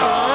Oh.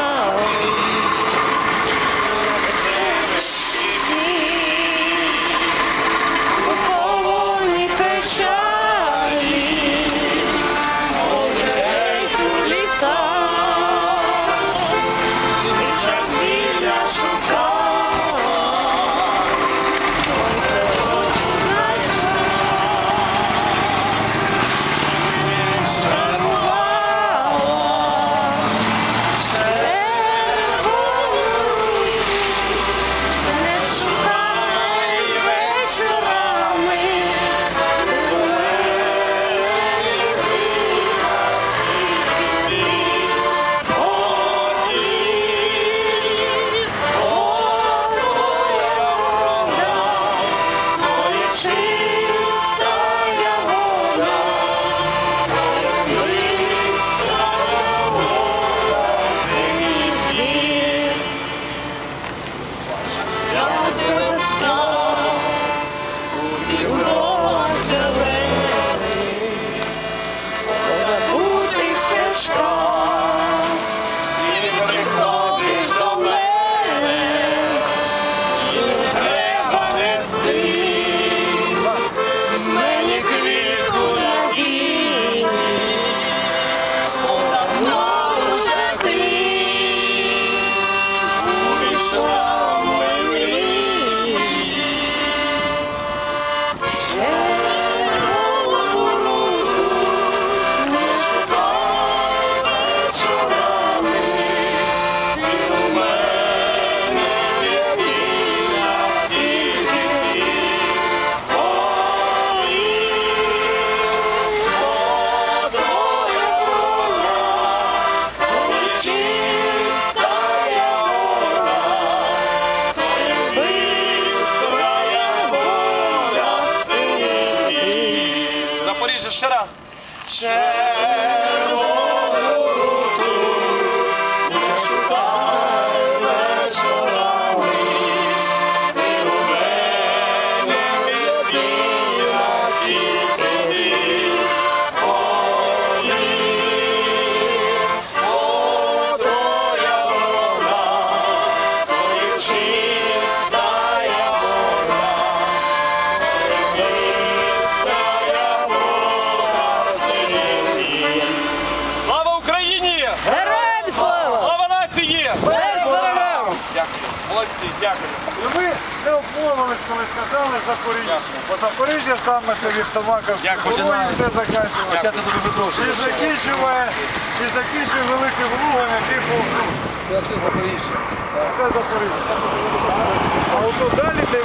Mariusz, jeszcze raz. Cześć. Дякую. Молодці, дякую. І ви не обмовились, коли сказали Запоріжжя. Бо Запоріжжя саме це від Дякую. колонії, де закінчується. Зараз я тобі витрошу. І закінчує, і закінчує великим лугом, який був тут. Це Запоріжжя. це Запоріжжя. А от далі, де